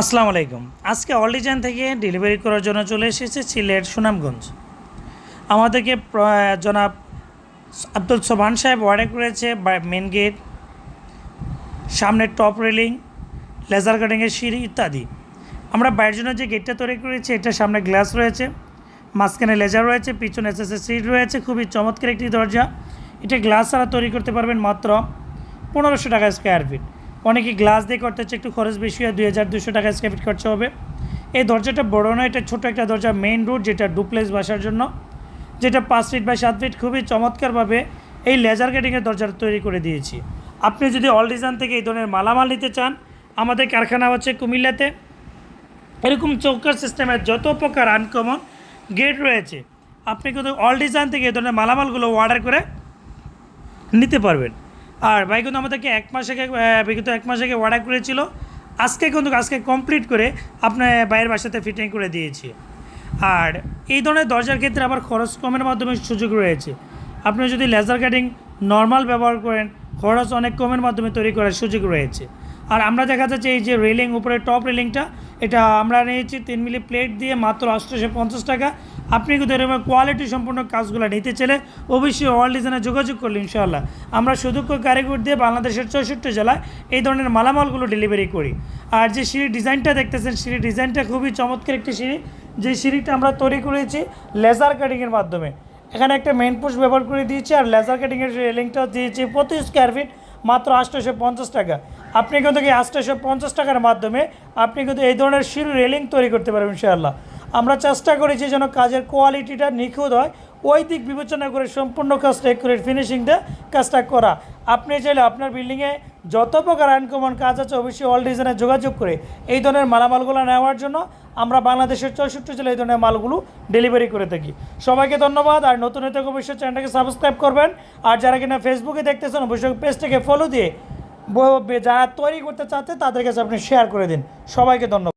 আসসালামু আলাইকুম। আজকে অলিজান থেকে ডেলিভারি করার জন্য চলে এসেছে সিলেট সুনামগঞ্জ। আমাদেরকে জনাব আব্দুল সোবান সাহেব অর্ডার করেছে মেন গেট সামনের টপ রেলিং লেজার কাটিংয়ের সিঁড়ি ইত্যাদি। আমরা বাইরের জন্য যে গেটটা তৈরি করেছি এটা সামনে গ্লাস রয়েছে, মাঝখানে লেজার রয়েছে, পিছনে এসএসএস সিট রয়েছে, খুবই চমৎকার একটি দরজা। এটা গ্লাস ছাড়া তৈরি করতে পারবেন মাত্র পনেরোশো টাকা স্কোয়ার ফিট অনেকে গ্লাস দিয়ে করতে হচ্ছে, একটু খরচ বেশি হয়, দুই হাজার দুশো টাকা স্কোয়ার ফিট খরচা হবে। এই দরজাটা বড় নয়, এটা ছোটো একটা দরজা মেইন রোড যেটা ডুপ্লেক্স বাসার জন্য, যেটা পাঁচ ফিট বাই সাত ফিট খুবই চমৎকারভাবে এই লেজার কাটিংয়ের দরজাটা তৈরি করে দিয়েছি। আপনি যদি অল ডিজাইন থেকে এই ধরনের মালামাল নিতে চান, আমাদের কারখানা হচ্ছে কুমিল্লাতে। এরকম চৌকার সিস্টেমের যত প্রকার আনকমন গেট রয়েছে, আপনি কিন্তু অল ডিজাইন থেকে এই ধরনের মালামালগুলো অর্ডার করে নিতে পারবেন। আর ভাই কিন্তু আমাদেরকে এক মাস আগে বিগত এক মাস আগে অর্ডার করেছিল। আজকে কিন্তু আজকে কমপ্লিট করে আপনার বাইরের বাসাতে ফিটিং করে দিয়েছি। আর এই ধরনের দরজার ক্ষেত্রে আবার খরচ কমের মাধ্যমে সুযোগ রয়েছে। আপনি যদি লেজার কাটিং নর্মাল ব্যবহার করেন, খরচ অনেক কমের মাধ্যমে তৈরি করার সুযোগ রয়েছে। আর আমরা দেখা যাচ্ছে এই যে রেলিং উপরে টপ রেলিংটা এটা আমরা নিয়েছি তিন মিলি প্লেট দিয়ে মাত্র আটশোশো পঞ্চাশ টাকা। আপনি কিন্তু এরকম কোয়ালিটি সম্পূর্ণ কাজগুলো নিতে চাইলে অবশ্যই ওয়ার্ল্ড ডিজাইনে যোগাযোগ করলে ইনশাআল্লাহ। আমরা সুদক্ষ কারিগর দিয়ে বাংলাদেশের চৌষট্টি জেলায় এই ধরনের মালামালগুলো ডেলিভারি করি। আর যে সিঁড়ির ডিজাইনটা দেখতেছেন, সিঁড়ির ডিজাইনটা খুবই চমৎকার একটি সিঁড়ি। যে সিঁড়িটা আমরা তৈরি করেছি লেজার কাটিংয়ের মাধ্যমে। এখানে একটা মেন পোস্ট ব্যবহার করে দিয়েছি আর লেজার কাটিংয়ের রেলিংটা দিয়েছি প্রতি স্কোয়ার ফিট মাত্র আটশোশো পঞ্চাশ টাকা। আপনি কিন্তু কি আটশোশো পঞ্চাশ টাকার মাধ্যমে আপনি কিন্তু এই ধরনের শিল রেলিং তৈরি করতে পারবেন ইনশাআল্লাহ। আমরা চেষ্টা করেছি যেন কাজের কোয়ালিটিটা নিখুঁত হয়, ওই দিক বিবেচনা করে সম্পূর্ণ কাজটা করে ফিনিশিং দিয়ে কাজটা করা। আপনি চাইলে আপনার বিল্ডিংয়ে যত প্রকার আনকমন কাজ আছে, অবশ্যই অল ডিজাইনে যোগাযোগ করে এই ধরনের মালামালগুলো নেওয়ার জন্য আমরা বাংলাদেশের চৌষট্টি জেলায় এই ধরনের মালগুলো ডেলিভারি করে থাকি। সবাইকে ধন্যবাদ, আর নতুন হতে অবশ্যই চ্যানেলটাকে সাবস্ক্রাইব করবেন। আর যারা কিনা ফেসবুকে দেখতেছেন, অবশ্যই পেজটাকে ফলো দিয়ে যারা তৈরি করতে চাচ্ছে, তাদের কাছে আপনি শেয়ার করে দিন। সবাইকে ধন্যবাদ।